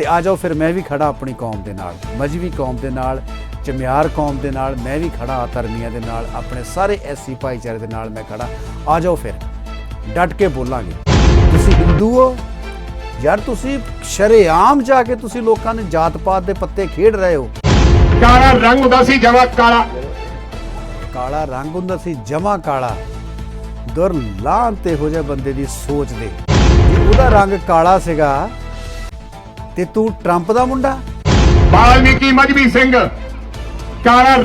ਤੇ ਆ ਜਾਓ ਫਿਰ ਮੈਂ ਵੀ ਖੜਾ ਆਪਣੀ ਕੌਮ ਦੇ ਨਾਲ ਮਜਵੀ ਕੌਮ ਦੇ ਨਾਲ ਚਮਿਆਰ ਕੌਮ ਦੇ ਨਾਲ ਮੈਂ ਵੀ ਖੜਾ ਧਰਮੀਆਂ ਦੇ ਨਾਲ ਆਪਣੇ ਸਾਰੇ ਐਸੀ ਭਾਈਚਾਰੇ ਦੇ ਨਾਲ ਮੈਂ ਖੜਾ। ਆ ਜਾਓ ਫਿਰ ਡਟ ਕੇ ਬੋਲਾਂਗੇ। ਤੁਸੀਂ ਹਿੰਦੂ ਹੋ? ਯਾਰ ਤੁਸੀਂ ਸ਼ਰੇਆਮ ਜਾ ਕੇ ਤੁਸੀਂ ਲੋਕਾਂ ਦੇ ਜਾਤ ਪਾਤ ਦੇ ਪੱਤੇ ਖੇਡ ਰਹੇ ਹੋ। ਕਾਲਾ ਰੰਗ ਹੁੰਦਾ ਸੀ ਜਮਾ ਕਾਲਾ। ਕਾਲਾ ਰੰਗ ਹੁੰਦਾ ਸੀ ਜਮਾ ਕਾਲਾ। ਦੁਰ ਲਾਂਤ ਹੋ ਜਾ ਬੰਦੇ ਦੀ ਸੋਚ ਦੇ। ਉਹਦਾ ਰੰਗ ਕਾਲਾ ਸੀਗਾ ਤੇ ਤੂੰ ਟਰੰਪ ਦਾ ਮੁੰਡਾ? ਵਾਲਮੀਕੀ ਮਜਬੀ ਸਿੰਘ ਕਾਲਾ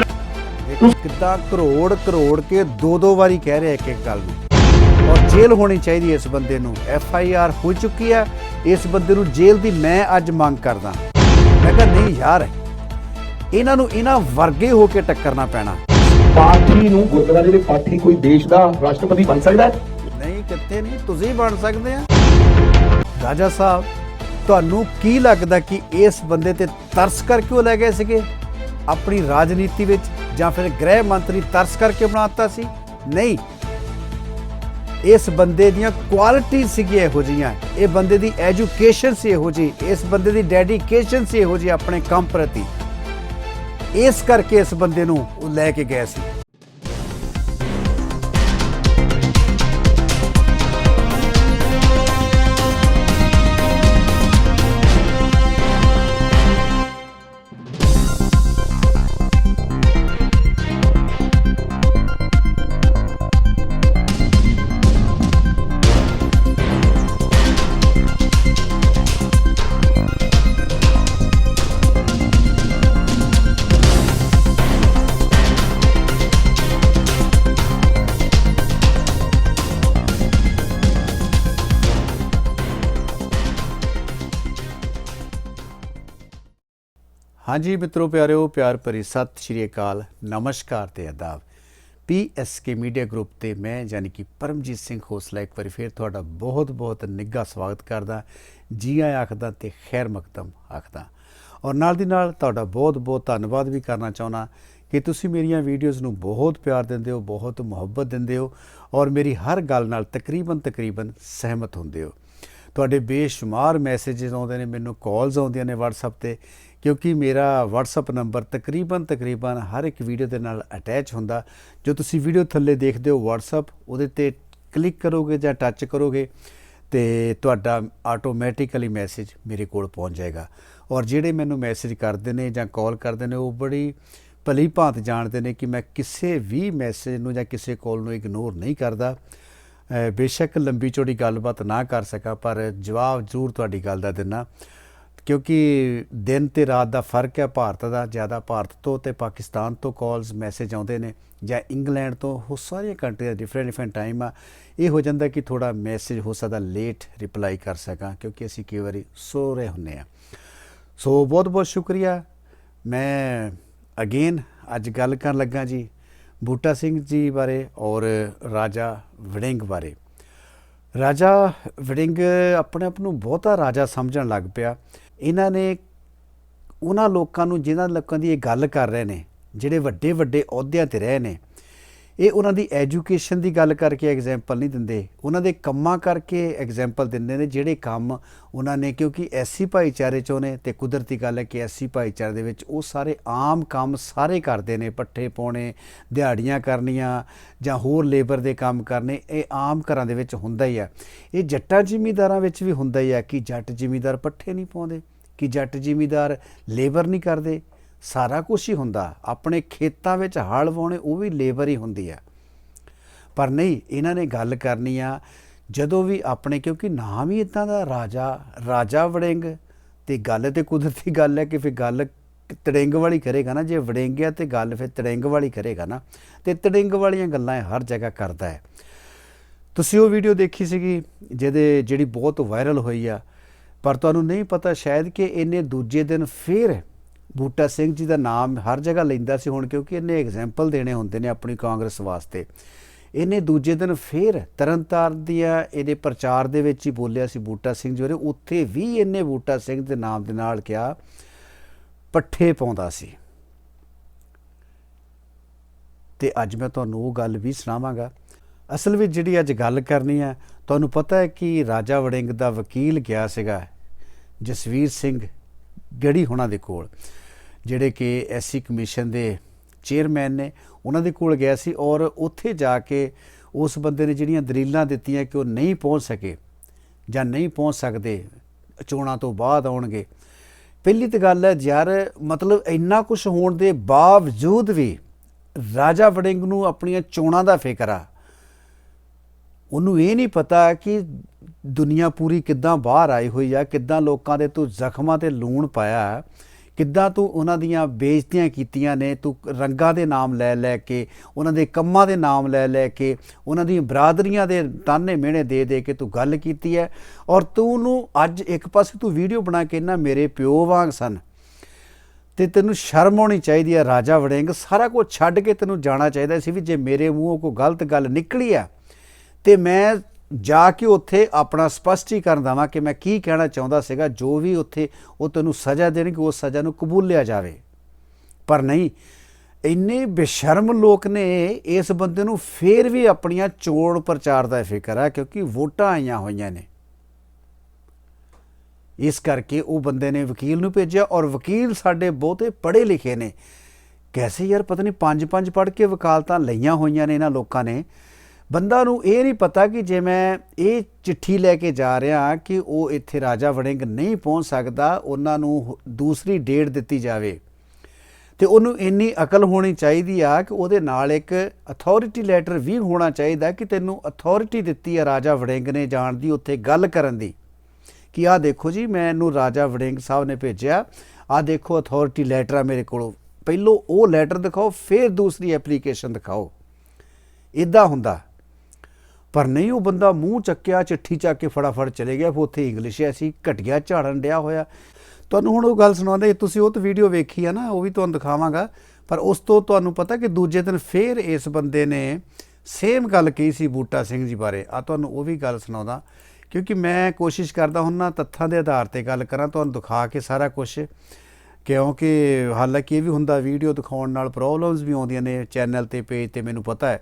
ਕਿੱਦਾਂ ਕਰੋੜ ਕਰੋੜ ਕੇ ਦੋ ਦੋ ਵਾਰੀ ਕਹਿ ਰਿਹਾ ਇੱਕ ਇੱਕ ਗੱਲ ਨੂੰ। ਔਰ ਜੇਲ੍ਹ ਹੋਣੀ ਚਾਹੀਦੀ ਇਸ ਬੰਦੇ ਨੂੰ। ਐਫ ਆਈ ਆਰ ਹੋ ਚੁੱਕੀ ਹੈ। ਇਸ ਬੰਦੇ ਨੂੰ ਜੇਲ੍ਹ ਦੀ ਮੈਂ ਅੱਜ ਮੰਗ ਕਰਦਾ। ਮੈਂ ਕਿਹਾ ਨਹੀਂ ਯਾਰ ਇਹਨਾਂ ਨੂੰ ਇਹਨਾਂ ਵਰਗੇ ਹੋ ਕੇ ਟੱਕਰਨਾ ਪੈਣਾ। ਪਾਠੀ ਨੂੰ ਗੁਰਦੁਆਰੇ ਦੇ ਪਾਠੀ ਕੋਈ ਦੇਸ਼ ਦਾ ਰਾਸ਼ਟਰਪਤੀ ਬਣ ਸਕਦਾ ਹੈ? ਨਹੀਂ ਕਿੱਥੇ ਨਹੀਂ ਤੁਸੀਂ ਬਣ ਸਕਦੇ ਆ। ਰਾਜਾ ਸਾਹਿਬ ਤੁਹਾਨੂੰ ਕੀ ਲੱਗਦਾ ਕਿ ਇਸ ਬੰਦੇ ਤੇ ਤਰਸ ਕਰਕੇ ਉਹ ਲੈ ਗਏ ਸੀਗੇ? ਆਪਣੀ ਰਾਜਨੀਤੀ ਵਿੱਚ ਜਾਂ ਫਿਰ ਗ੍ਰਹਿ ਮੰਤਰੀ ਤਰਸ ਕਰਕੇ ਬਣਾਤਾ ਸੀ? ਨਹੀਂ। ਇਸ ਬੰਦੇ ਦੀਆਂ ਕੁਆਲਿਟੀ ਸੀਗੀ ਇਹੋ ਜਿਹੀਆਂ। ਇਹ ਬੰਦੇ ਦੀ ਐਜੂਕੇਸ਼ਨ ਸੀ ਇਹੋ ਜੀ ਇਸ ਬੰਦੇ ਦੀ ਡੈਡੀਕੇਸ਼ਨ ਸੀ ਇਹੋ ਜੀ ਆਪਣੇ ਕੰਮ ਪ੍ਰਤੀ। ਇਸ ਕਰਕੇ ਇਸ ਬੰਦੇ ਨੂੰ ਉਹ ਲੈ ਕੇ ਗਏ ਸੀ। ਹਾਂਜੀ ਮਿੱਤਰੋ, ਪਿਆਰਿਓ, ਪਿਆਰ ਭਰੀ ਸਤਿ ਸ਼੍ਰੀ ਅਕਾਲ। ਨਮਸਕਾਰ ਤੇ ਆਦਾਬ। ਪੀਐਸਕੇ ਮੀਡੀਆ ਗਰੁੱਪ ਤੇ ਮੈਂ, ਯਾਨੀ ਕਿ ਪਰਮਜੀਤ ਸਿੰਘ ਖੋਸਲਾ, ਇੱਕ ਵਾਰੀ ਫੇਰ ਤੁਹਾਡਾ ਬਹੁਤ ਬਹੁਤ ਨਿੱਘਾ ਸਵਾਗਤ ਕਰਦਾ। ਜੀ ਆਇਆਂ ਆਖਦਾ ਤੇ ਖੈਰ ਮਕਦਮ ਆਖਦਾ। ਔਰ ਨਾਲ ਦੀ ਨਾਲ ਤੁਹਾਡਾ ਬਹੁਤ ਬਹੁਤ ਧੰਨਵਾਦ ਵੀ ਕਰਨਾ ਚਾਹੁੰਦਾ ਕਿ ਤੁਸੀਂ ਮੇਰੀਆਂ ਵੀਡੀਓਜ਼ ਨੂੰ ਬਹੁਤ ਪਿਆਰ ਦਿੰਦੇ ਹੋ, ਬਹੁਤ ਮੁਹੱਬਤ ਦਿੰਦੇ ਹੋ ਔਰ ਮੇਰੀ ਹਰ ਗੱਲ ਨਾਲ ਤਕਰੀਬਨ ਤਕਰੀਬਨ ਸਹਿਮਤ ਹੁੰਦੇ ਹੋ। ਤੁਹਾਡੇ ਬੇਸ਼ੁਮਾਰ ਮੈਸੇजेस ਆਉਂਦੇ ਨੇ, ਮੈਨੂੰ ਕਾਲਸ ਆਉਂਦੀਆਂ ਨੇ WhatsApp ਤੇ, ਕਿਉਂਕਿ ਮੇਰਾ WhatsApp ਨੰਬਰ ਤਕਰੀਬਨ ਤਕਰੀਬਨ ਹਰ ਇੱਕ ਵੀਡੀਓ ਦੇ ਨਾਲ ਅਟੈਚ ਹੁੰਦਾ। ਜੋ ਤੁਸੀਂ ਵੀਡੀਓ ਥੱਲੇ ਦੇਖਦੇ ਹੋ WhatsApp, ਉਹਦੇ ਤੇ ਕਲਿੱਕ ਕਰੋਗੇ ਜਾਂ ਟੱਚ ਕਰੋਗੇ, ਤੇ ਤੁਹਾਡਾ ਆਟੋਮੈਟਿਕਲੀ ਮੈਸੇਜ ਮੇਰੇ ਕੋਲ ਪਹੁੰਚ ਜਾਏਗਾ। ਔਰ ਜਿਹੜੇ ਮੈਨੂੰ ਮੈਸੇਜ ਕਰਦੇ ਨੇ ਜਾਂ ਕਾਲ ਕਰਦੇ ਨੇ, ਉਹ ਬੜੀ ਭਲੀ ਭਾਂਤ ਜਾਣਦੇ ਨੇ ਕਿ ਮੈਂ ਕਿਸੇ ਵੀ ਮੈਸੇਜ ਨੂੰ ਜਾਂ ਕਿਸੇ ਕਾਲ ਨੂੰ ਇਗਨੋਰ ਨਹੀਂ ਕਰਦਾ। ਬੇਸ਼ੱਕ ਲੰਬੀ ਚੌੜੀ ਗੱਲਬਾਤ ਨਾ ਕਰ ਸਕਾਂ, ਪਰ ਜਵਾਬ ਜ਼ਰੂਰ ਤੁਹਾਡੀ ਗੱਲ ਦਾ ਦਿੰਨਾ। ਕਿਉਂਕਿ ਦਿਨ ਤੇ ਰਾਤ ਦਾ ਫ਼ਰਕ ਹੈ, ਭਾਰਤ ਦਾ ਜ਼ਿਆਦਾ ਭਾਰਤ ਤੋਂ ਤੇ ਪਾਕਿਸਤਾਨ ਤੋਂ ਕਾਲਸ ਮੈਸੇਜ ਆਉਂਦੇ ਨੇ ਜਾਂ ਇੰਗਲੈਂਡ ਤੋਂ, ਉਹ ਸਾਰੀਆਂ ਕੰਟਰੀਆਂ ਦਾ ਡਿਫਰੈਂਟ ਡਿਫਰੈਂਟ ਟਾਈਮ ਆ। ਇਹ ਹੋ ਜਾਂਦਾ ਕਿ ਥੋੜਾ ਮੈਸੇਜ ਹੋ ਸਕਦਾ ਲੇਟ ਰਿਪਲਾਈ ਕਰ ਸਕਾਂ, ਕਿਉਂਕਿ ਅਸੀਂ ਕਈ ਵਾਰੀ ਸੋ ਰਹੇ ਹੁੰਨੇ ਆ ਸੋ ਬਹੁਤ ਬਹੁਤ ਸ਼ੁਕਰੀਆ। ਮੈਂ ਅਗੇਨ ਅੱਜ ਗੱਲ ਕਰਨ ਲੱਗਾ ਜੀ। ਬੂਟਾ ਸਿੰਘ ਜੀ ਬਾਰੇ ਔਰ ਰਾਜਾ ਵੜਿੰਗ ਬਾਰੇ। ਰਾਜਾ ਵੜਿੰਗ ਆਪਣੇ ਆਪ ਨੂੰ ਬਹੁਤਾ ਰਾਜਾ ਸਮਝਣ ਲੱਗ ਪਿਆ। ਇਹਨਾਂ ਨੇ ਉਹਨਾਂ ਲੋਕਾਂ ਨੂੰ ਜਿਨ੍ਹਾਂ ਲੋਕਾਂ ਦੀ ਇਹ ਗੱਲ ਕਰ ਰਹੇ ਨੇ, ਜਿਹੜੇ ਵੱਡੇ ਵੱਡੇ ਅਹੁਦਿਆਂ ਤੇ ਰਹੇ ਨੇ ਇਹ ਉਹਨਾਂ ਦੀ ਐਜੂਕੇਸ਼ਨ ਦੀ ਗੱਲ ਕਰਕੇ ਐਗਜ਼ਾਮਪਲ ਨਹੀਂ ਦਿੰਦੇ। ਉਹਨਾਂ ਦੇ ਕੰਮਾਂ ਕਰਕੇ ਐਗਜ਼ਾਮਪਲ ਦਿੰਦੇ ਨੇ ਜਿਹੜੇ ਕੰਮ ਉਹਨਾਂ ਨੇ, ਕਿਉਂਕਿ ਐਸੀ ਭਾਈਚਾਰੇ ਚੋਂ ਨੇ ਤੇ ਕੁਦਰਤੀ ਗੱਲ ਹੈ ਕਿ ਐਸੀ ਭਾਈਚਾਰੇ ਦੇ ਵਿੱਚ ਉਹ ਸਾਰੇ ਆਮ ਕੰਮ ਸਾਰੇ ਕਰਦੇ ਨੇ, ਪੱਠੇ ਪਾਉਣੇ, ਦਿਹਾੜੀਆਂ ਕਰਨੀਆਂ ਜਾਂ ਹੋਰ ਲੇਬਰ ਦੇ ਕੰਮ ਕਰਨੇ, ਇਹ ਆਮ ਘਰਾਂ ਦੇ ਵਿੱਚ ਹੁੰਦਾ ਹੀ ਆ ਇਹ ਜੱਟਾਂ ਜ਼ਿਮੀਂਦਾਰਾਂ ਵਿੱਚ ਵੀ ਹੁੰਦਾ ਹੀ ਆ ਕਿ ਜੱਟ ਜ਼ਿਮੀਂਦਾਰ ਪੱਠੇ ਨਹੀਂ ਪਾਉਂਦੇ, ਕਿ ਜੱਟ ਜ਼ਿਮੀਂਦਾਰ ਲੇਬਰ ਨਹੀਂ ਕਰਦੇ ਸਾਰਾ ਕੁਝ ਹੀ ਹੁੰਦਾ। ਆਪਣੇ ਖੇਤਾਂ ਵਿੱਚ ਹਲ ਵਾਉਣੇ, ਉਹ ਵੀ ਲੇਬਰ ਹੀ ਹੁੰਦੀ ਆ। ਪਰ ਨਹੀਂ, ਇਹਨਾਂ ਨੇ ਗੱਲ ਕਰਨੀ ਆ, ਜਦੋਂ ਵੀ ਆਪਣੇ, ਕਿਉਂਕਿ ਨਾਮ ਹੀ ਇਦਾਂ ਦਾ ਰਾਜਾ ਰਾਜਾ ਵੜਿੰਗ, ਤੇ ਗੱਲ ਤੇ ਕੁਦਰਤੀ ਗੱਲ ਹੈ ਕਿ ਫਿਰ ਗੱਲ ਤੜਿੰਗ ਵਾਲੀ ਕਰੇਗਾ ਨਾ, ਜੇ ਵੜਿੰਗਿਆ ਤੇ ਗੱਲ ਫਿਰ ਤੜਿੰਗ ਵਾਲੀ ਕਰੇਗਾ ਨਾ, ਤੇ ਤੜਿੰਗ ਵਾਲੀਆਂ ਗੱਲਾਂ ਹਰ ਜਗ੍ਹਾ ਕਰਦਾ ਹੈ। ਤੁਸੀਂ ਉਹ ਵੀਡੀਓ ਦੇਖੀ ਸੀਗੀ, ਜਿਹਦੇ, ਜਿਹੜੀ ਬਹੁਤ ਵਾਇਰਲ ਹੋਈ ਆ, ਪਰ ਤੁਹਾਨੂੰ ਨਹੀਂ ਪਤਾ ਸ਼ਾਇਦ ਕਿ ਇਹਨੇ ਦੂਜੇ ਦਿਨ ਫੇਰ ਬੂਟਾ ਸਿੰਘ ਜੀ ਦਾ ਨਾਮ ਹਰ ਜਗ੍ਹਾ ਲੈਂਦਾ ਸੀ ਹੁਣ ਕਿਉਂਕਿ ਇਹਨੇ ਐਗਜ਼ਾਮਪਲ ਦੇਣੇ ਹੁੰਦੇ ਨੇ ਆਪਣੀ ਕਾਂਗਰਸ ਵਾਸਤੇ। ਇਹਨੇ ਦੂਜੇ ਦਿਨ ਫੇਰ ਤਰਨਤਾਰਨ ਦੀਆਂ ਇਹਦੇ ਪ੍ਰਚਾਰ ਦੇ ਵਿੱਚ ਹੀ ਬੋਲਿਆ ਸੀ ਬੂਟਾ ਸਿੰਘ ਜੀ ਬਾਰੇ ਉੱਥੇ ਵੀ ਇਹਨੇ ਬੂਟਾ ਸਿੰਘ ਦੇ ਨਾਮ ਦੇ ਨਾਲ ਕਿਹਾ, ਪੱਠੇ ਪਾਉਂਦਾ ਸੀ। ਤੇ ਅੱਜ ਮੈਂ ਤੁਹਾਨੂੰ ਉਹ ਗੱਲ ਵੀ ਸੁਣਾਵਾਂਗਾ। ਅਸਲ ਵਿੱਚ ਜਿਹੜੀ ਅੱਜ ਗੱਲ ਕਰਨੀ ਹੈ, ਤੁਹਾਨੂੰ ਪਤਾ ਹੈ ਕਿ ਰਾਜਾ ਵੜਿੰਗ ਦਾ ਵਕੀਲ ਗਿਆ ਸੀਗਾ, ਜਸਵੀਰ ਸਿੰਘ ਗੜੀ ਹੋਣਾ ਦੇ ਕੋਲ। ਜਿਹੜੇ ਕਿ ਐਸਸੀ ਕਮਿਸ਼ਨ ਦੇ ਚੇਅਰਮੈਨ ਨੇ, ਉਹਨਾਂ ਦੇ ਕੋਲ ਗਿਆ ਸੀ ਔਰ ਉੱਥੇ ਜਾ ਕੇ ਉਸ ਬੰਦੇ ਨੇ ਜਿਹੜੀਆਂ ਦਲੀਲਾਂ ਦਿੱਤੀਆਂ ਕਿ ਉਹ ਨਹੀਂ ਪਹੁੰਚ ਸਕੇ ਜਾਂ ਨਹੀਂ ਪਹੁੰਚ ਸਕਦੇ, ਚੋਣਾਂ ਤੋਂ ਬਾਅਦ ਆਉਣਗੇ। ਪਹਿਲੀ ਤਾਂ ਗੱਲ ਹੈ ਯਾਰ, ਮਤਲਬ ਇੰਨਾ ਕੁਝ ਹੋਣ ਦੇ ਬਾਵਜੂਦ ਵੀ ਰਾਜਾ ਵੜਿੰਗ ਨੂੰ ਆਪਣੀਆਂ ਚੋਣਾਂ ਦਾ ਫਿਕਰ ਆ। ਉਹਨੂੰ ਇਹ ਨਹੀਂ ਪਤਾ ਕਿ ਦੁਨੀਆ ਪੂਰੀ ਕਿੱਦਾਂ ਬਾਹਰ ਆਈ ਹੋਈ ਆ, ਕਿੱਦਾਂ ਲੋਕਾਂ ਦੇ ਤੂੰ ਜ਼ਖਮਾਂ ਤੇ ਲੂਣ ਪਾਇਆ। ਕਿੱਦਾਂ ਤੂੰ ਉਹਨਾਂ ਦੀਆਂ ਬੇਇੱਜ਼ਤੀਆਂ ਕੀਤੀਆਂ ਨੇ? ਤੂੰ ਰੰਗਾਂ ਦੇ ਨਾਮ ਲੈ ਲੈ ਕੇ, ਉਹਨਾਂ ਦੇ ਕੰਮਾਂ ਦੇ ਨਾਮ ਲੈ ਲੈ ਕੇ, ਉਹਨਾਂ ਦੀਆਂ ਬਰਾਦਰੀਆਂ ਦੇ ਤਾਨੇ ਮਿਹਣੇ ਦੇ ਦੇ ਕੇ ਤੂੰ ਗੱਲ ਕੀਤੀ ਹੈ। ਔਰ ਤੂੰ ਉਹਨੂੰ ਅੱਜ ਇੱਕ ਪਾਸੇ ਤੂੰ ਵੀਡੀਓ ਬਣਾ ਕੇ ਨਾ ਮੇਰੇ ਪਿਓ ਵਾਂਗ ਸਨ ਤੇ ਤੈਨੂੰ ਸ਼ਰਮ ਆਉਣੀ ਚਾਹੀਦੀ ਹੈ, ਰਾਜਾ ਵੜਿੰਗ। ਸਾਰਾ ਕੁਝ ਛੱਡ ਕੇ ਤੈਨੂੰ ਜਾਣਾ ਚਾਹੀਦਾ ਸੀ ਵੀ ਜੇ ਮੇਰੇ ਮੂੰਹੋਂ ਕੋਈ ਗਲਤ ਗੱਲ ਨਿਕਲੀ ਆ ਤੇ ਮੈਂ ਜਾ ਕੇ ਉੱਥੇ ਆਪਣਾ ਸਪਸ਼ਟੀਕਰਨ ਦਵਾਂ ਕਿ ਮੈਂ ਕੀ ਕਹਿਣਾ ਚਾਹੁੰਦਾ ਸੀਗਾ, ਜੋ ਵੀ ਉੱਥੇ ਉਹ ਤੈਨੂੰ ਸਜ਼ਾ ਦੇਣਗੇ ਉਸ ਸਜ਼ਾ ਨੂੰ ਕਬੂਲਿਆ ਜਾਵੇ। ਪਰ ਨਹੀਂ, ਇੰਨੇ ਬੇਸ਼ਰਮ ਲੋਕ ਨੇ, ਇਸ ਬੰਦੇ ਨੂੰ ਫੇਰ ਵੀ ਆਪਣੀਆਂ ਚੋਣ ਪ੍ਰਚਾਰ ਦਾ ਫਿਕਰ ਹੈ, ਕਿਉਂਕਿ ਵੋਟਾਂ ਆਈਆਂ ਹੋਈਆਂ ਨੇ। ਇਸ ਕਰਕੇ ਉਹ ਬੰਦੇ ਨੇ ਵਕੀਲ ਨੂੰ ਭੇਜਿਆ ਔਰ ਵਕੀਲ ਸਾਡੇ ਬਹੁਤੇ ਪੜ੍ਹੇ ਲਿਖੇ ਨੇ। ਕੈਸੇ ਯਾਰ, ਪਤਾ ਨਹੀਂ ਪੰਜ ਪੰਜ ਪੜ੍ਹ ਕੇ ਵਕਾਲਤਾਂ ਲਈਆਂ ਹੋਈਆਂ ਨੇ ਇਹਨਾਂ ਲੋਕਾਂ ਨੇ। ਬੰਦਾ ਨੂੰ ਇਹ ਨਹੀਂ ਪਤਾ ਕਿ ਜੇ ਮੈਂ ਇਹ ਚਿੱਠੀ ਲੈ ਕੇ ਜਾ ਰਿਹਾ ਕਿ ਉਹ ਇੱਥੇ ਰਾਜਾ ਵੜਿੰਗ ਨਹੀਂ ਪਹੁੰਚ ਸਕਦਾ, ਉਹਨਾਂ ਨੂੰ ਦੂਸਰੀ ਡੇਟ ਦਿੱਤੀ ਜਾਵੇ। ਤੇ ਉਹਨੂੰ ਇੰਨੀ ਅਕਲ ਹੋਣੀ ਚਾਹੀਦੀ ਆ ਕਿ ਉਹਦੇ ਨਾਲ ਇੱਕ ਅਥਾਰਟੀ ਲੈਟਰ ਵੀ ਹੋਣਾ ਚਾਹੀਦਾ ਕਿ ਤੈਨੂੰ ਅਥਾਰਟੀ ਦਿੱਤੀ ਆ ਰਾਜਾ ਵੜਿੰਗ ਨੇ ਜਾਣ ਦੀ, ਉੱਥੇ ਗੱਲ ਕਰਨ ਦੀ। ਕਿ ਆਹ ਦੇਖੋ ਜੀ ਮੈਨੂੰ ਰਾਜਾ ਵੜਿੰਗ ਸਾਹਿਬ ਨੇ ਭੇਜਿਆ। ਆਹ ਦੇਖੋ ਅਥਾਰਟੀ ਲੈਟਰ ਆ ਮੇਰੇ ਕੋਲ। ਪਹਿਲੋਂ ਉਹ ਲੈਟਰ ਦਿਖਾਓ, ਫਿਰ ਦੂਸਰੀ ਐਪਲੀਕੇਸ਼ਨ ਦਿਖਾਓ। ਇਦਾਂ ਹੁੰਦਾ। ਪਰ ਨਹੀਂ, ਉਹ ਬੰਦਾ ਮੂੰਹ ਚੱਕਿਆ, ਚਿੱਠੀ ਚੱਕ ਕੇ ਫਟਾਫਟ ਚਲੇ ਗਿਆ, ਫਿਰ ਉੱਥੇ ਇੰਗਲਿਸ਼ ਐਸੀ ਘਟਿਆ ਝਾੜਨ ਡਿਆ ਹੋਇਆ। ਤੁਹਾਨੂੰ ਹੁਣ ਉਹ ਗੱਲ ਸੁਣਾਉਂਦੇ, ਤੁਸੀਂ ਉਹ ਤਾਂ ਵੀਡੀਓ ਵੇਖੀ ਆ ਨਾ, ਉਹ ਵੀ ਤੁਹਾਨੂੰ ਦਿਖਾਵਾਂਗਾ। ਪਰ ਉਸ ਤੋਂ ਤੁਹਾਨੂੰ ਪਤਾ ਕਿ ਦੂਜੇ ਦਿਨ ਫੇਰ ਇਸ ਬੰਦੇ ਨੇ ਸੇਮ ਗੱਲ ਕਹੀ ਸੀ ਬੂਟਾ ਸਿੰਘ ਜੀ ਬਾਰੇ। ਆ ਤੁਹਾਨੂੰ ਉਹ ਵੀ ਗੱਲ ਸੁਣਾਉਂਦਾ, ਕਿਉਂਕਿ ਮੈਂ ਕੋਸ਼ਿਸ਼ ਕਰਦਾ ਹੁੰਨਾ ਤੱਥਾਂ ਦੇ ਆਧਾਰ ਤੇ ਗੱਲ ਕਰਾਂ, ਤੁਹਾਨੂੰ ਦਿਖਾ ਕੇ ਸਾਰਾ ਕੁਝ ਕਿਉਂਕਿ ਹਾਲਾਂਕਿ ਇਹ ਵੀ ਹੁੰਦਾ ਵੀਡੀਓ ਦਿਖਾਉਣ ਨਾਲ ਪ੍ਰੋਬਲਮਸ ਵੀ ਆਉਂਦੀਆਂ ਨੇ ਚੈਨਲ ਤੇ ਪੇਜ ਤੇ, ਮੈਨੂੰ ਪਤਾ ਹੈ।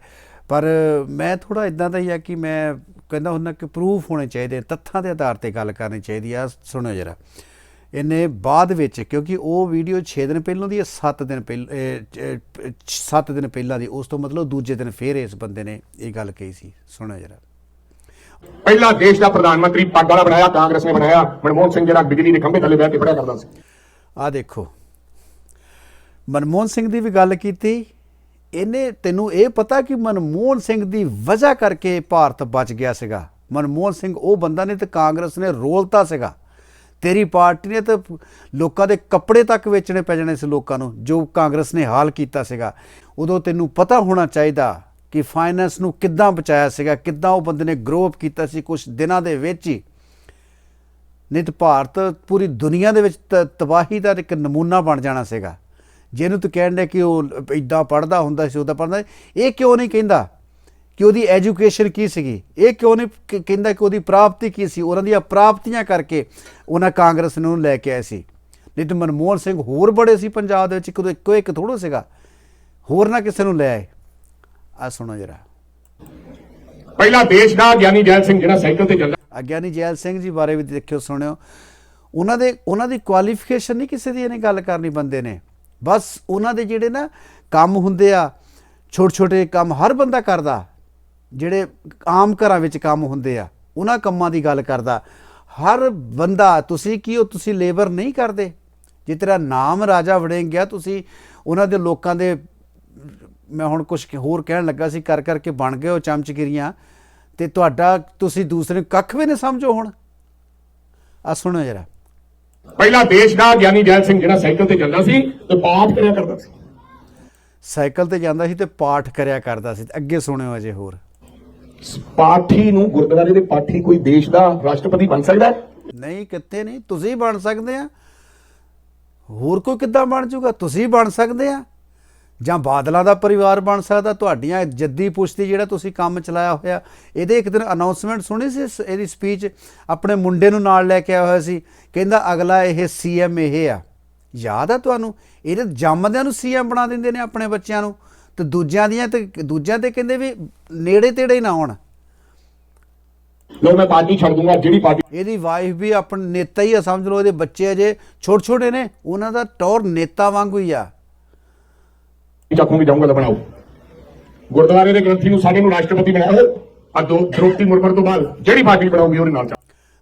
ਪਰ ਮੈਂ ਥੋੜਾ ਇਦਾਂ ਦਾ ਹੀ ਆ ਕਿ ਮੈਂ ਕਹਿੰਦਾ ਹੁੰਦਾ ਕਿ ਪ੍ਰੂਫ ਹੋਣੇ ਚਾਹੀਦੇ ਤੱਥਾਂ ਦੇ ਆਧਾਰ ਤੇ ਗੱਲ ਕਰਨੀ ਚਾਹੀਦੀ ਆ ਸੁਣੋ ਜਰਾ। ਇਹਨੇ ਬਾਅਦ ਵਿੱਚ ਕਿਉਂਕਿ ਉਹ ਵੀਡੀਓ 6 ਦਿਨ ਪਹਿਲਾਂ ਦੀ ਹੈ 7 ਦਿਨ ਪਹਿਲਾਂ 7 ਦਿਨ ਪਹਿਲਾਂ ਦੀ ਉਸ ਤੋਂ ਮਤਲਬ ਦੂਜੇ ਦਿਨ ਫੇਰ ਇਸ ਬੰਦੇ ਨੇ ਇਹ ਗੱਲ ਕਹੀ ਸੀ। ਸੁਣੋ ਜਰਾ। ਪਹਿਲਾ ਦੇਸ਼ ਦਾ ਪ੍ਰਧਾਨ ਮੰਤਰੀ ਪੱਗ ਵਾਲਾ ਬਣਾਇਆ ਕਾਂਗਰਸ ਨੇ ਬਣਾਇਆ ਮਨਮੋਹਨ ਸਿੰਘ ਜਿਹੜਾ ਬਿਜਲੀ ਦੇ ਖੰਭੇ ਥੱਲੇ ਬੈਠ ਕੇ ਪੜਿਆ ਕਰਦਾ ਸੀ। ਆ ਦੇਖੋ। ਮਨਮੋਹਨ ਸਿੰਘ ਦੀ ਵੀ ਗੱਲ ਕੀਤੀ ਇਹਨੇ ਤੈਨੂੰ ਇਹ ਪਤਾ ਕਿ ਮਨਮੋਹਨ ਸਿੰਘ ਦੀ ਵਜ੍ਹਾ ਕਰਕੇ ਭਾਰਤ ਬਚ ਗਿਆ ਸੀਗਾ। ਮਨਮੋਹਨ ਸਿੰਘ ਉਹ ਬੰਦਾ ਨਹੀਂ ਤੇ ਕਾਂਗਰਸ ਨੇ ਰੋਲਤਾ ਸੀਗਾ। ਤੇਰੀ ਪਾਰਟੀ ਨੇ ਤਾਂ ਲੋਕਾਂ ਦੇ ਕੱਪੜੇ ਤੱਕ ਵੇਚਣੇ ਪੈ ਜਾਣੇ ਸੀ ਲੋਕਾਂ ਨੂੰ, ਜੋ ਕਾਂਗਰਸ ਨੇ ਹਾਲ ਕੀਤਾ ਸੀਗਾ। ਉਦੋਂ ਤੈਨੂੰ ਪਤਾ ਹੋਣਾ ਚਾਹੀਦਾ ਕਿ ਫਾਈਨੈਂਸ ਨੂੰ ਕਿੱਦਾਂ ਬਚਾਇਆ ਸੀਗਾ, ਕਿੱਦਾਂ ਉਹ ਬੰਦੇ ਨੇ ਗਰੋ ਅਪ ਕੀਤਾ ਸੀ ਕੁਝ ਦਿਨਾਂ ਦੇ ਵਿੱਚ ਹੀ। ਨਹੀਂ ਤਾਂ ਭਾਰਤ ਪੂਰੀ ਦੁਨੀਆ ਦੇ ਵਿੱਚ ਤ- ਤਬਾਹੀ ਦਾ ਇੱਕ ਨਮੂਨਾ ਬਣ ਜਾਣਾ ਸੀਗਾ। ਜਿਹਨੂੰ ਤੂੰ ਕਹਿੰਦੇ ਕਿ ਉਹ ਇਦਾਂ ਪੜਦਾ ਹੁੰਦਾ ਸੀ ਉਹਦਾ ਪੜਦਾ ਇਹ ਕਿਉਂ ਨਹੀਂ ਕਹਿੰਦਾ ਕਿ ਉਹਦੀ ਐਜੂਕੇਸ਼ਨ ਕੀ ਸੀਗੀ? ਇਹ ਕਿਉਂ ਨਹੀਂ ਕਹਿੰਦਾ ਕਿ ਉਹਦੀ ਪ੍ਰਾਪਤੀ ਕੀ ਸੀ? ਉਹਨਾਂ ਦੀਆਂ ਪ੍ਰਾਪਤੀਆਂ ਕਰਕੇ ਉਹਨਾਂ ਕਾਂਗਰਸ ਨੂੰ ਲੈ ਕੇ ਆਏ ਸੀ। ਨਹੀਂ ਤਾਂ ਮਨਮੋਹਨ ਸਿੰਘ ਹੋਰ ਬੜੇ ਸੀ ਪੰਜਾਬ ਦੇ ਵਿੱਚ ਇੱਕ ਇੱਕੋ ਇੱਕ ਥੋੜੋ ਸੀਗਾ। ਹੋਰ ਨਾ ਕਿਸੇ ਨੂੰ ਲੈ ਆਏ। ਆ ਸੁਣੋ ਜਰਾ। ਪਹਿਲਾ ਦੇਸ਼ ਦਾ ਗਿਆਨੀ ਜੈਲ ਸਿੰਘ ਜਿਹੜਾ ਸਾਈਕਲ ਤੇ ਚੱਲਦਾ ਅਗਿਆਨੀ ਜੈਲ ਸਿੰਘ ਜੀ ਬਾਰੇ ਵੀ ਦੇਖਿਓ ਸੁਣਿਓ। ਉਹਨਾਂ ਦੇ ਉਹਨਾਂ ਦੀ ਕੁਆਲੀਫਿਕੇਸ਼ਨ ਨਹੀਂ ਕਿਸੇ ਦੀ ਇਹਨੇ ਗੱਲ ਕਰਨੀ ਬੰਦੇ ਨੇ। ਬਸ ਉਹਨਾਂ ਦੇ ਜਿਹੜੇ ਨਾ ਕੰਮ ਹੁੰਦੇ ਆ ਛੋਟੇ ਛੋਟੇ ਕੰਮ ਹਰ ਬੰਦਾ ਕਰਦਾ, ਜਿਹੜੇ ਆਮ ਘਰਾਂ ਵਿੱਚ ਕੰਮ ਹੁੰਦੇ ਆ, ਉਹਨਾਂ ਕੰਮਾਂ ਦੀ ਗੱਲ ਕਰਦਾ। ਹਰ ਬੰਦਾ, ਤੁਸੀਂ ਕੀ ਹੋ, ਤੁਸੀਂ ਲੇਬਰ ਨਹੀਂ ਕਰਦੇ। ਜੇ ਤੇਰਾ ਨਾਮ ਰਾਜਾ ਵੜਿੰਗ ਗਿਆ, ਤੁਸੀਂ ਉਹਨਾਂ ਦੇ ਲੋਕਾਂ ਦੇ, ਮੈਂ ਹੁਣ ਕੁਝ ਹੋਰ ਕਹਿਣ ਲੱਗਾ ਸੀ, ਕਰ ਕਰਕੇ ਬਣ ਗਏ ਹੋ ਚਮਚਗਿਰੀਆਂ ਤੇ ਤੁਹਾਡਾ ਤੁਸੀਂ ਦੂਸਰੇ ਨੂੰ ਕੱਖ ਵੀ ਨਹੀਂ ਸਮਝੋ ਹੁਣ। ਆ ਸੁਣੋ ਜਰਾ। ਪਹਿਲਾ ਦੇਸ਼ ਦਾ ਗਿਆਨੀ ਜੈਲ ਸਿੰਘ ਜਿਹੜਾ ਸਾਈਕਲ ਤੇ ਚੱਲਦਾ ਸੀ ਤੇ ਪਾਠ ਕਰਿਆ ਕਰਦਾ ਸੀ। ਸਾਈਕਲ ਤੇ ਜਾਂਦਾ ਸੀ ਤੇ ਪਾਠ ਕਰਿਆ ਕਰਦਾ ਸੀ। ਅੱਗੇ ਸੁਣਿਓ ਅਜੇ ਹੋਰ। ਪਾਠੀ ਨੂੰ ਗੁਰਦੁਆਰੇ ਦੇ ਪਾਠੀ ਕੋਈ ਦੇਸ਼ ਦਾ ਰਾਸ਼ਟਰਪਤੀ ਬਣ ਸਕਦਾ ਹੈ? ਨਹੀਂ ਕਿੱਥੇ ਨਹੀਂ। ਤੁਸੀਂ ਬਣ ਸਕਦੇ ਆ। ਹੋਰ ਕੋਈ ਕਿੱਦਾਂ ਬਣ ਜਾਊਗਾ ਤੁਸੀਂ ਬਣ ਸਕਦੇ ਆ। ਜਾਂ ਬਾਦਲਾਂ ਦਾ ਪਰਿਵਾਰ ਬਣ ਸਕਦਾ ਤੁਹਾਡੀਆਂ ਜੱਦੀ ਪੁਸ਼ਤੀ ਜਿਹੜਾ ਤੁਸੀਂ ਕੰਮ ਚਲਾਇਆ ਹੋਇਆ ਇਹਦੇ ਇੱਕ ਦਿਨ ਅਨਾਉਂਸਮੈਂਟ ਸੁਣੀ ਸੀ ਇਹਦੀ ਸਪੀਚ ਆਪਣੇ ਮੁੰਡੇ ਨੂੰ ਨਾਲ ਲੈ ਕੇ ਆਇਆ ਹੋਇਆ ਸੀ। ਕਹਿੰਦਾ ਅਗਲਾ ਇਹ ਸੀਐਮ ਇਹ ਆ। ਯਾਦ ਆ ਤੁਹਾਨੂੰ? ਇਹਦੇ ਜੰਮਦਿਆਂ ਨੂੰ ਸੀਐਮ ਬਣਾ ਦਿੰਦੇ ਨੇ ਆਪਣੇ ਬੱਚਿਆਂ ਨੂੰ। ਤੇ ਦੂਜਿਆਂ ਦੀਆਂ ਤੇ ਦੂਜਿਆਂ ਤੇ ਕਹਿੰਦੇ ਵੀ ਨੇੜੇ ਤੇੜੇ ਹੀ ਨਾ ਹੋਣ। ਲੋ ਮੈਂ ਪਾਰਟੀ ਛੱਡ ਦੂੰਗਾ ਜਿਹੜੀ ਪਾਰਟੀ ਇਹਦੀ ਵਾਈਫ ਵੀ ਆਪਣਾ ਨੇਤਾ ਹੀ ਆ ਸਮਝ ਲਓ ਇਹਦੇ ਬੱਚੇ ਅਜੇ ਛੋਟੇ ਛੋਟੇ ਨੇ। ਉਹਨਾਂ ਦਾ ਟੌਰ ਨੇਤਾ ਵਾਂਗੂ ਹੀ ਆ। ਚੱਕੂਗੀ ਜਾਊਂਗਾ ਤਾਂ ਬਣਾਓ ਗੁਰਦੁਆਰੇ ਦੇ ਗ੍ਰੰਥੀ ਨੂੰ ਸਾਡੇ ਨੂੰ ਰਾਸ਼ਟਰਪਤੀ ਬਣਾਓ ਆ ਦੋ ਦ੍ਰੋਪਦੀ ਮੁਰਮਰ ਤੋਂ ਬਾਅਦ ਜਿਹੜੀ ਪਾਰਟੀ ਬਣਾਉਗੀ ਉਹਦੇ ਨਾਲ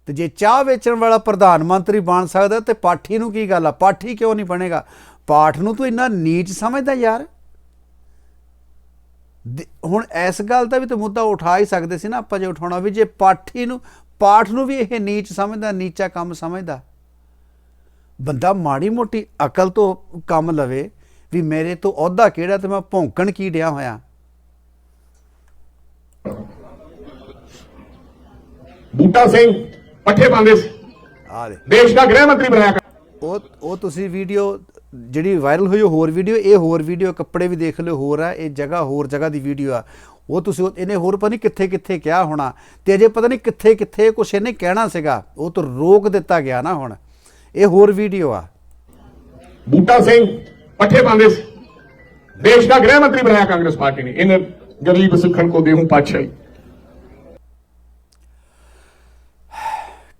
ਤੇ ਜੇ ਚਾਹ ਵੇਚਣ ਵਾਲਾ ਪ੍ਰਧਾਨ ਮੰਤਰੀ ਬਣ ਸਕਦਾ ਤੇ ਪਾਠੀ ਨੂੰ ਕੀ ਗੱਲ ਆ? ਪਾਠੀ ਕਿਉਂ ਨਹੀਂ ਬਣੇਗਾ? ਪਾਠ ਨੂੰ ਤੂੰ ਇੰਨਾ ਨੀਚ ਸਮਝਦਾ ਯਾਰ। ਹੁਣ ਇਸ ਗੱਲ ਦਾ ਵੀ ਤਾਂ ਮੁੱਦਾ ਉਠਾ ਹੀ ਸਕਦੇ ਸੀ ਨਾ ਆਪਾਂ ਜੇ ਉਠਾਉਣਾ ਵੀ ਜੇ ਪਾਠੀ ਨੂੰ ਪਾਠ ਨੂੰ ਵੀ ਇਹ ਨੀਚ ਸਮਝਦਾ, ਨੀਚਾ ਕੰਮ ਸਮਝਦਾ। ਬੰਦਾ ਮਾੜੀ ਮੋਟੀ ਅਕਲ ਤੋਂ ਕੰਮ ਲਵੇ। ਵੀ ਮੇਰੇ ਤੋਂ ਅਹੁਦਾ ਕਿਹੜਾ ਤੇ ਮੈਂ ਭੌਂਕਣ ਕੀ ਡਿਆ ਹੋਇਆ? ਬੂਟਾ ਸਿੰਘ ਪੱਠੇ ਪਾਉਂਦੇ ਸੀ। ਆ ਦੇ। ਦੇਸ਼ ਦਾ ਗ੍ਰਹਿ ਮੰਤਰੀ ਬਣਾਇਆ ਕਰ- ਉਹ ਉਹ ਤੁਸੀਂ ਵੀਡੀਓ ਜਿਹੜੀ ਵਾਇਰਲ ਹੋਈ ਹੋਰ ਵੀਡੀਓ ਇਹ ਹੋਰ ਵੀਡੀਓ ਕੱਪੜੇ ਵੀ ਦੇਖ ਲਿਓ ਹੋਰ ਆ ਇਹ ਜਗ੍ਹਾ ਹੋਰ ਜਗ੍ਹਾ ਦੀ ਵੀਡੀਓ ਆ। ਉਹ ਤੁਸੀਂ ਇਹਨੇ ਹੋਰ ਪਤਾ ਨਹੀਂ ਕਿੱਥੇ ਕਿੱਥੇ ਕਿਹਾ ਹੋਣਾ। ਤੇ ਅਜੇ ਪਤਾ ਨਹੀਂ ਕਿੱਥੇ ਕਿੱਥੇ ਕੁਛ ਇਹਨੇ ਕਹਿਣਾ ਸੀਗਾ। ਉਹ ਤੋਂ ਰੋਕ ਦਿੱਤਾ ਗਿਆ ਨਾ ਹੁਣ। ਇਹ ਹੋਰ ਵੀਡੀਓ ਆ। ਬੂਟਾ ਸਿੰਘ ਪੱਠੇ ਪਾਉਂਦੇ ਸੀ। ਦੇਸ਼ ਦਾ ਗ੍ਰਹਿ ਮੰਤਰੀ ਬਣਾਇਆ ਕਾਂਗਰਸ ਪਾਰਟੀ ਨੇ। ਇਹਨੇ ਗਰੀਬ ਸਿੱਖਣ ਕੋ ਦੇਹੂੰ ਪਾਤਸ਼ਾਹੀ।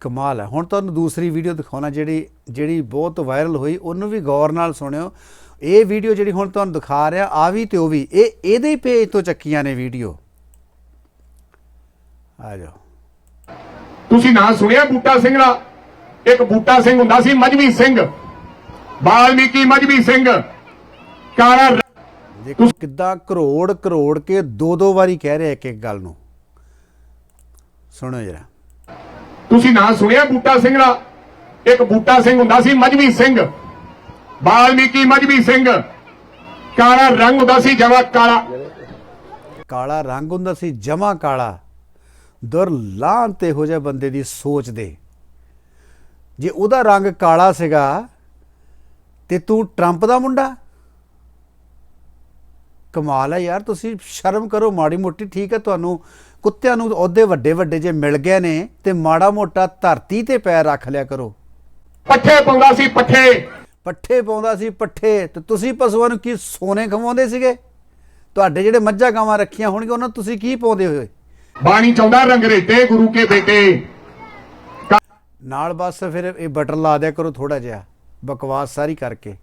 ਕਮਾਲ ਹੈ। ਹੁਣ ਤੁਹਾਨੂੰ ਦੂਸਰੀ ਵੀਡੀਓ ਦਿਖਾਉਣਾ ਜਿਹੜੀ ਜਿਹੜੀ ਬਹੁਤ ਵਾਇਰਲ ਹੋਈ ਉਹਨੂੰ ਵੀ ਗੌਰ ਨਾਲ ਸੁਣਿਓ। ਇਹ ਵੀਡੀਓ ਜਿਹੜੀ ਹੁਣ ਤੁਹਾਨੂੰ ਦਿਖਾ ਰਿਹਾ ਆ ਵੀ ਤੇ ਉਹ ਵੀ। ਇਹ ਇਹਦੇ ਹੀ ਪੇਜ ਤੋਂ ਚੱਕੀਆਂ ਨੇ ਵੀਡੀਓ। ਆ ਜਾਓ। ਤੁਸੀਂ ਨਾਂ ਸੁਣਿਆ ਬੂਟਾ ਸਿੰਘ ਦਾ ਇੱਕ ਬੂਟਾ ਸਿੰਘ ਹੁੰਦਾ ਸੀ ਮਜਬੀ ਸਿੰਘ। ਬਾਲਮੀਕੀ ਮਜਬੀ ਸਿੰਘ। ਕਾਲਾ ਦੇਖੋ ਕਿੱਦਾਂ ਕਰੋੜ ਕਰੋੜ ਕੇ ਦੋ ਦੋ ਵਾਰੀ ਕਹਿ ਰਿਹਾ ਇੱਕ ਇੱਕ ਗੱਲ ਨੂੰ। ਸੁਣੋ ਜਰਾ। ਤੁਸੀਂ ਨਾਂ ਸੁਣਿਆ ਬੂਟਾ ਸਿੰਘ ਦਾ? ਇੱਕ ਬੂਟਾ ਸਿੰਘ ਹੁੰਦਾ ਸੀ ਮਜਬੀ ਸਿੰਘ। ਬਾਲਮੀਕੀ ਮਜਬੀ ਸਿੰਘ। ਕਾਲਾ ਰੰਗ ਹੁੰਦਾ ਸੀ ਜਮਾ ਕਾਲਾ। ਕਾਲਾ ਰੰਗ ਹੁੰਦਾ ਸੀ ਜਮਾ ਕਾਲਾ। ਦੁਰਲਾਂਤ ਇਹੋ ਜਿਹੇ ਬੰਦੇ ਦੀ ਸੋਚ ਦੇ। ਜੇ ਉਹਦਾ ਰੰਗ ਕਾਲਾ ਸੀਗਾ ਤੇ ਤੂੰ ਟਰੰਪ ਦਾ ਮੁੰਡਾ? ਕਮਾਲ ਹੈ ਯਾਰ ਤੁਸੀਂ ਸ਼ਰਮ ਕਰੋ ਮਾੜੀ ਮੋਟੀ ਠੀਕ ਹੈ ਤੁਹਾਨੂੰ। ਕੁੱਤਿਆਂ ਨੂੰ ਅਹੁਦੇ ਵੱਡੇ ਵੱਡੇ ਜੇ ਮਿਲ ਗਏ ਨੇ ਤੇ ਮਾੜਾ ਮੋਟਾ ਧਰਤੀ ਤੇ ਪੈਰ ਰੱਖ ਲਿਆ ਕਰੋ। ਪੱਠੇ ਪਾਉਂਦਾ ਸੀ ਪੱਠੇ। ਪੱਠੇ ਪਾਉਂਦਾ ਸੀ ਪੱਠੇ। ਤੇ ਤੁਸੀਂ ਪਸ਼ੂਆਂ ਨੂੰ ਕੀ ਸੋਨੇ ਖਵਾਉਂਦੇ ਸੀਗੇ? ਤੁਹਾਡੇ ਜਿਹੜੇ ਮੱਝਾਂ ਗਾਵਾਂ ਰੱਖੀਆਂ ਹੋਣਗੀਆਂ ਉਹਨਾਂ ਨੂੰ ਤੁਸੀਂ ਕੀ ਪਾਉਂਦੇ ਹੋਏ? ਬਾਣੀ ਚਾਹੁੰਦਾ ਰੰਗਰੇਟੇ ਗੁਰੂ ਕੇ ਬੇਟੇ। ਨਾਲ ਬਸ ਫਿਰ ਇਹ ਬਟਰ ਲਾ ਦਿਆ ਕਰੋ ਥੋੜਾ ਜਿਹਾ। ਬਕਵਾਸ ਸਾਰੀ ਕਰਕੇ।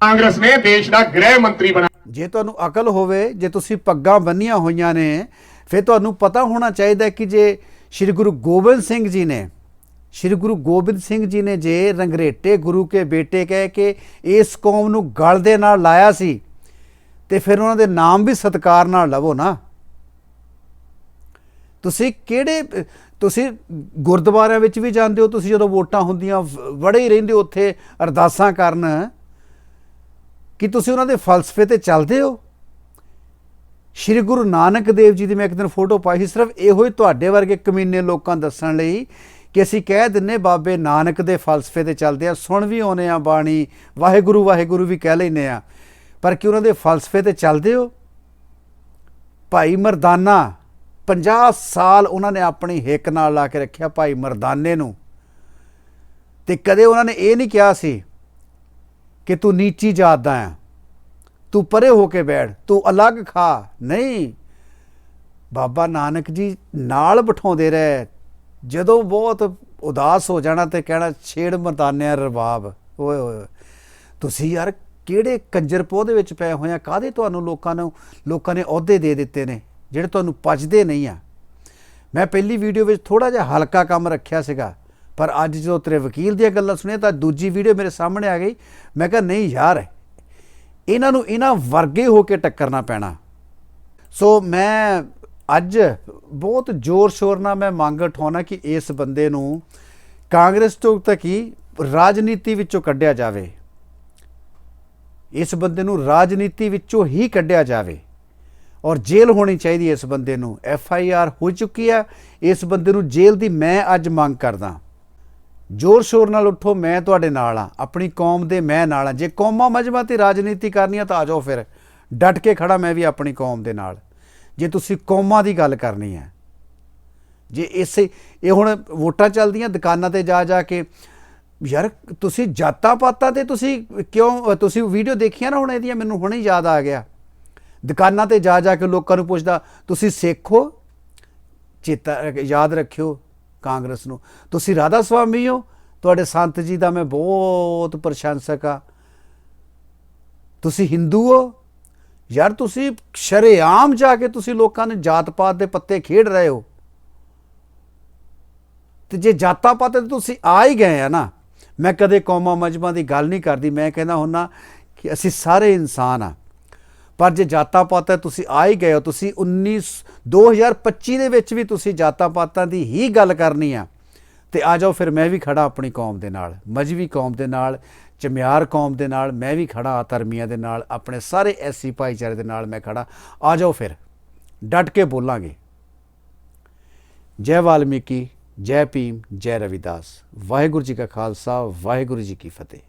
ਕਾਂਗਰਸ ਨੇ ਦੇਸ਼ ਦਾ ਗ੍ਰਹਿ ਮੰਤਰੀ ਬਣਾਇਆ ਜੇ ਤੁਹਾਨੂੰ ਅਕਲ ਹੋਵੇ ਜੇ ਤੁਸੀਂ ਪੱਗਾਂ ਬੰਨੀਆਂ ਹੋਈਆਂ ਨੇ ਫਿਰ ਤੁਹਾਨੂੰ ਪਤਾ ਹੋਣਾ ਚਾਹੀਦਾ ਕਿ ਜੇ ਸ੍ਰੀ ਗੁਰੂ ਗੋਬਿੰਦ ਸਿੰਘ ਜੀ ਨੇ ਸ੍ਰੀ ਗੁਰੂ ਗੋਬਿੰਦ ਸਿੰਘ ਜੀ ਨੇ ਜੇ ਰੰਗਰੇਟੇ ਗੁਰੂ ਕੇ ਬੇਟੇ ਕਹਿ ਕੇ ਇਸ ਕੌਮ ਨੂੰ ਗਲ ਦੇ ਨਾਲ ਲਾਇਆ ਸੀ ਤੇ ਫਿਰ ਉਹਨਾਂ ਦੇ ਨਾਮ ਵੀ ਸਤਕਾਰ ਨਾਲ ਲਵੋ ਨਾ। ਤੁਸੀਂ ਕਿਹੜੇ, ਤੁਸੀਂ ਗੁਰਦੁਆਰਿਆਂ ਵਿੱਚ ਵੀ ਜਾਂਦੇ ਹੋ, ਤੁਸੀਂ ਜਦੋਂ ਵੋਟਾਂ ਹੁੰਦੀਆਂ, ਵ- ਵੜੇ ਹੀ ਰਹਿੰਦੇ ਹੋ ਉੱਥੇ ਅਰਦਾਸਾਂ ਕਰਨ, ਕਿ ਤੁਸੀਂ ਉਹਨਾਂ ਦੇ ਫਲਸਫੇ ਤੇ ਚੱਲਦੇ ਹੋ? ਸ਼੍ਰੀ ਗੁਰੂ ਨਾਨਕ ਦੇਵ ਜੀ ਦੀ ਮੈਂ ਇੱਕ ਦਿਨ ਫੋਟੋ ਪਾਈ ਸੀ, ਸਿਰਫ ਇਹੋ ਹੀ ਤੁਹਾਡੇ ਵਰਗੇ ਕਮੀਨੇ ਲੋਕਾਂ ਦੱਸਣ ਲਈ ਕਿ ਅਸੀਂ ਕਹਿ ਦਿੰਨੇ, ਬਾਬੇ ਨਾਨਕ ਦੇ ਫਲਸਫੇ ਤੇ ਚੱਲਦੇ ਆ ਸੁਣ ਵੀ ਆਉਨੇ ਆ ਬਾਣੀ, ਵਾਹਿਗੁਰੂ ਵਾਹਿਗੁਰੂ ਵੀ ਕਹਿ ਲੈਨੇ ਆ ਪਰ ਕਿ ਉਹਨਾਂ ਦੇ ਫਲਸਫੇ ਤੇ ਚੱਲਦੇ ਹੋ? ਭਾਈ ਮਰਦਾਨਾ 50 ਸਾਲ ਉਹਨਾਂ ਨੇ ਆਪਣੀ ਹਿੱਕ ਨਾਲ ਲਾ ਕੇ ਰੱਖਿਆ ਭਾਈ ਮਰਦਾਨੇ ਨੂੰ। ਤੇ ਕਦੇ ਉਹਨਾਂ ਨੇ ਇਹ ਨਹੀਂ ਕਿਹਾ ਸੀ ਕਿ ਤੂੰ ਨੀਚੀ ਜਾਤ ਦਾ ਆ ਤੂੰ ਪਰੇ ਹੋ ਕੇ ਬੈਠ, ਤੂੰ ਅਲੱਗ ਖਾ। ਨਹੀਂ। ਬਾਬਾ ਨਾਨਕ ਜੀ ਨਾਲ ਬਿਠਾਉਂਦੇ ਰਹੇ। ਜਦੋਂ ਬਹੁਤ ਉਦਾਸ ਹੋ ਜਾਣਾ ਤੇ ਕਹਿਣਾ, ਛੇੜ ਮਰਦਾਨਿਆਂ ਰਬਾਬ ਓਏ ਹੋਏ ਤੁਸੀਂ ਯਾਰ ਕਿਹੜੇ ਕੰਜਰ ਪੋਹ ਦੇ ਵਿੱਚ ਪਏ ਹੋਏ ਆ? ਕਾਦੇ ਤੁਹਾਨੂੰ ਲੋਕਾਂ ਨੂੰ, ਲੋਕਾਂ ਨੇ ਅਹੁਦੇ ਦੇ ਦਿੱਤੇ ਨੇ? ਜਿਹੜੇ ਤੁਹਾਨੂੰ ਪਚਦੇ ਨਹੀਂ ਆ। ਮੈਂ ਪਹਿਲੀ ਵੀਡੀਓ ਵਿੱਚ ਥੋੜਾ ਜਿਹਾ ਹਲਕਾ ਕੰਮ ਰੱਖਿਆ ਸੀਗਾ, ਪਰ ਅੱਜ ਜਦੋਂ ਤੇਰੇ ਵਕੀਲ ਦੀਆਂ ਗੱਲਾਂ ਸੁਣੀਆਂ ਤਾਂ ਦੂਜੀ ਵੀਡੀਓ ਮੇਰੇ ਸਾਹਮਣੇ ਆ ਗਈ। ਮੈਂ ਕਿਹਾ, ਨਹੀਂ ਯਾਰ, ਇਹਨਾਂ ਨੂੰ ਇਹਨਾਂ ਵਰਗੇ ਹੋ ਕੇ ਟੱਕਰਨਾ ਪੈਣਾ। ਸੋ ਮੈਂ ਅੱਜ ਬਹੁਤ ਜ਼ੋਰ ਸ਼ੋਰ ਨਾਲ ਮੈਂ ਮੰਗ ਉਠਾਉਣਾ ਕਿ ਇਸ ਬੰਦੇ ਨੂੰ ਕਾਂਗਰਸ ਤੋਂ ਤੱਕ ਹੀ ਰਾਜਨੀਤੀ ਵਿੱਚੋਂ ਕੱਢਿਆ ਜਾਵੇ। ਇਸ ਬੰਦੇ ਨੂੰ ਰਾਜਨੀਤੀ ਵਿੱਚੋਂ ਹੀ ਕੱਢਿਆ ਜਾਵੇ। ਔਰ ਜੇਲ੍ਹ ਹੋਣੀ ਚਾਹੀਦੀ ਇਸ ਬੰਦੇ ਨੂੰ। ਐਫ ਆਈ ਆਰ ਹੋ ਚੁੱਕੀ ਹੈ। ਇਸ ਬੰਦੇ ਨੂੰ ਜੇਲ੍ਹ ਦੀ ਮੈਂ ਅੱਜ ਮੰਗ ਕਰਦਾ। ਜ਼ੋਰ ਸ਼ੋਰ ਨਾਲ ਉੱਠੋ, ਮੈਂ ਤੁਹਾਡੇ ਨਾਲ ਆ ਆਪਣੀ ਕੌਮ ਦੇ ਮੈਂ ਨਾਲ ਆ ਜੇ ਕੌਮਾਂ ਮਜਮਾ ਤੇ ਰਾਜਨੀਤੀ ਕਰਨੀ ਆ ਤਾਂ ਆ ਜਾਓ ਫਿਰ। ਡਟ ਕੇ ਖੜਾ ਮੈਂ ਵੀ ਆਪਣੀ ਕੌਮ ਦੇ ਨਾਲ। ਜੇ ਤੁਸੀਂ ਕੌਮਾਂ ਦੀ ਗੱਲ ਕਰਨੀ ਹੈ। ਜੇ ਇਸੇ, ਇਹ ਹੁਣ ਵੋਟਾਂ ਚੱਲਦੀਆਂ, ਦੁਕਾਨਾਂ ਤੇ ਜਾ ਜਾ ਕੇ। ਯਾਰ, ਤੁਸੀਂ ਜਾਤਾਂ ਪਾਤਾਂ ਤੇ ਤੁਸੀਂ ਕਿਉਂ, ਤੁਸੀਂ ਵੀਡੀਓ ਦੇਖੀਆਂ ਨਾ ਹੁਣ ਇਹਦੀਆਂ, ਮੈਨੂੰ ਹੁਣੇ ਯਾਦ ਆ ਗਿਆ। ਦੁਕਾਨਾਂ ਤੇ ਜਾ ਜਾ ਕੇ ਲੋਕਾਂ ਨੂੰ ਪੁੱਛਦਾ, ਤੁਸੀਂ ਸਿੱਖ ਹੋ ਚੇਤਾ ਯਾਦ ਰੱਖਿਓ ਕਾਂਗਰਸ ਨੂੰ। ਤੁਸੀਂ ਰਾਧਾ ਸੁਆਮੀ ਹੋ, ਤੁਹਾਡੇ ਸੰਤ ਜੀ ਦਾ ਮੈਂ ਬਹੁਤ ਪ੍ਰਸ਼ੰਸਕ ਆ ਤੁਸੀਂ ਹਿੰਦੂ ਹੋ, ਯਾਰ ਤੁਸੀਂ ਸ਼ਰੇਆਮ ਜਾ ਕੇ ਤੁਸੀਂ ਲੋਕਾਂ ਨੇ ਜਾਤ ਪਾਤ ਦੇ ਪੱਤੇ ਖੇਡ ਰਹੇ ਹੋ। ਤੇ ਜੇ ਜਾਤਾਂ ਪਾਤਾਂ ਤੇ ਤੁਸੀਂ ਆ ਹੀ ਗਏ ਆ ਨਾ, ਮੈਂ ਕਦੇ ਕੌਮਾਂ ਮਜ਼ਮਾਂ ਦੀ ਗੱਲ ਨਹੀਂ ਕਰਦੀ। ਮੈਂ ਕਹਿੰਦਾ ਹੁੰਨਾ ਕਿ ਅਸੀਂ ਸਾਰੇ ਇਨਸਾਨ ਆ ਪਰ ਜੇ ਜਾਤਾਂ ਪਾਤਾਂ ਤੁਸੀਂ ਆ ਹੀ ਗਏ ਹੋ, ਤੁਸੀਂ 19 2025 ਦੇ ਵਿੱਚ ਵੀ ਤੁਸੀਂ ਜਾਤਾਂ ਪਾਤਾਂ ਦੀ ਹੀ ਗੱਲ ਕਰਨੀ ਆ, ਤੇ ਆ ਜਾਓ ਫਿਰ ਮੈਂ ਵੀ ਖੜਾ ਆਪਣੀ ਕੌਮ ਦੇ ਨਾਲ ਮਜਬੀ ਕੌਮ ਦੇ ਨਾਲ, ਚਮਿਆਰ ਕੌਮ ਦੇ ਨਾਲ, ਮੈਂ ਵੀ ਖੜਾ ਧਰਮੀਆਂ ਦੇ ਨਾਲ, ਆਪਣੇ ਸਾਰੇ ਐਸੀ ਭਾਈਚਾਰੇ ਦੇ ਨਾਲ ਮੈਂ ਖੜਾ ਆ ਜਾਓ ਫਿਰ, ਡਟ ਕੇ ਬੋਲਾਂਗੇ। ਜੈ ਵਾਲਮੀਕੀ, ਜੈ ਭੀਮ, ਜੈ ਰਵਿਦਾਸ। ਵਾਹਿਗੁਰੂ ਜੀ ਕਾ ਖਾਲਸਾ, ਵਾਹਿਗੁਰੂ ਜੀ ਕੀ ਫਤਿਹ।